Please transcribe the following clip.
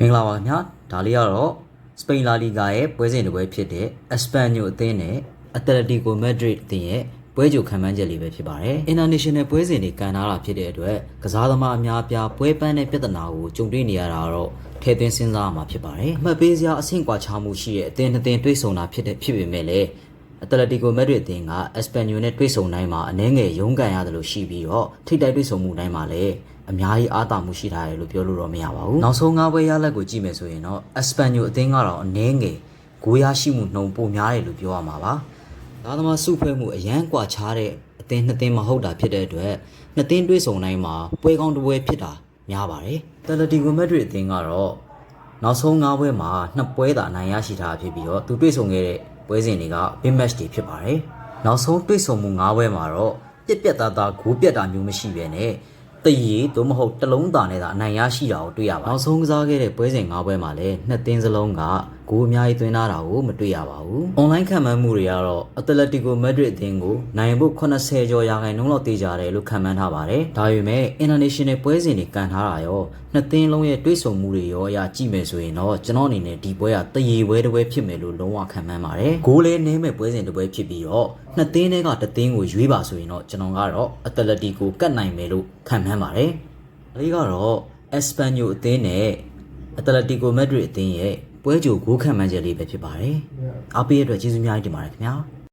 မင်္ဂလာပါခင်ဗျာဒါလေးကတော့စပိန်လာလီဂါရဲ့ပွဲစဉ်တစ်ပွဲဖြစ်တဲ့အစပန်ညိုအသင်းနဲ့အတလက်တီကိုမက်ဒရစ်အသင်းရဲ့ပွဲကြိုခံမှန်းချက်လေးပဲဖြစ်ပါတယ်။ International ပွဲစဉ်တွေကန်ထားတာဖြစ်တဲ့အတွက်ကစားသမားအများအပြားပွဲပန်းတဲ့ပြဿနာကိုကြုံတွေ့နေရတာတော့ထဲသွင်းစဉ်းစားရမှာဖြစ်ပါတယ်။အမှတ်ပေးစရာအဆင့်ကွာခြားမှုရှိတဲ့အသင်းနှစ်သင်းတွေ့ဆုံတာဖြစ်တဲ့ဖြစ်ပေမဲ့လည်း အတလက်တီကိုမက်ဒရစ်အသင်းကအစပန်ညိုနဲ့တွေ့ဆုံတိုင်းမှာအနည်းငယ်ရုန်းကန်ရတယ်လို့ရှိပြီးတော့ထိပ်တိုက်တွေ့ဆုံမှုတိုင်းမှာလည်းအများကြီးအားသာမှုရှိထားတယ်လို့ပြောလို့တော့မရပါဘူး။နောက်ဆုံး၅ပွဲရလက်ကိုကြည့်မယ်ဆိုရင်တော့အစပန်ညိုအသင်းကတော့အနည်းငယ်ဂိုးရရှိမှုနှုံပိုများတယ်လို့ပြောရမှာပါ။ဒါသမားစုဖွဲ့မှုအရန်ကွာခြားတဲ့အသင်းနှစ်သင်းမဟုတ်တာဖြစ်တဲ့အတွက်နှစ်သင်းတွေ့ဆုံတိုင်းမှာပွဲကောင်းတစ်ပွဲဖြစ်တာများပါတယ်။တယ်လတီကိုမက်ဒရစ်အသင်းကတော့နောက်ဆုံး၅ပွဲမှာနှစ်ပွဲသာအနိုင်ရရှိထားဖြစ်ပြီးတော့သူတွေ့ဆုံခဲ့တဲ့ ပွဲစဉ်တွေက big match တွေဖြစ်ပါတယ်။နောက်ဆုံးတွေ့ဆုံမှု၅ပွဲမှာတော့ပြက်ပြက်သားသားဂိုးပြက်တာမျိုးမရှိဘဲနဲ့တရီသို့မဟုတ်တလုံးသားနဲ့သာအနိုင်ရရှိတာကိုတွေ့ရပါတယ်။နောက်ဆုံးကစားခဲ့တဲ့ပွဲစဉ်၅ပွဲမှာလည်းနှစ်သင်းစလုံးက ဂိုးအများကြီးသွင်းထားတာကိုမတွေ့ရပါဘူး။ online ခံမှန်းမှုတွေကတော့ Atletico Madrid အသင်းကိုနိုင်ဖို့80ကျော်ရာခိုင်နှုန်းလောက်တေးကြတယ်လို့ခံမှန်းထားပါတယ်။ဒါပေမဲ့ international ပွဲစဉ်တွေကန်ထားတာရောနှစ်သင်းလုံးရဲ့တွေ့ဆုံမှုတွေရောအရကြည့်မယ်ဆိုရင်တော့ကျွန်တော်အနေနဲ့ဒီပွဲကတရေပွဲတစ်ပွဲဖြစ်မယ်လို့လုံးဝခံမှန်းပါတယ်။ဂိုးလည်းနည်းမဲ့ပွဲစဉ်တစ်ပွဲဖြစ်ပြီးတော့နှစ်သင်းတွေကတစ်သင်းကိုရွေးပါဆိုရင်တော့ကျွန်တော်ကတော့ Atletico ကတ်နိုင်မယ်လို့ခံမှန်းပါတယ်။ဒါလေးကတော့ Espanyol အသင်းနဲ့ Atletico Madrid အသင်းရဲ့ ပွဲကြိုဂိုးခံမှန်းချက်လေးပဲဖြစ်ပါတယ်။အားပေးရတဲ့အတွက်ကျေးဇူးများကြီးတင်ပါတယ်ခင်ဗျာ။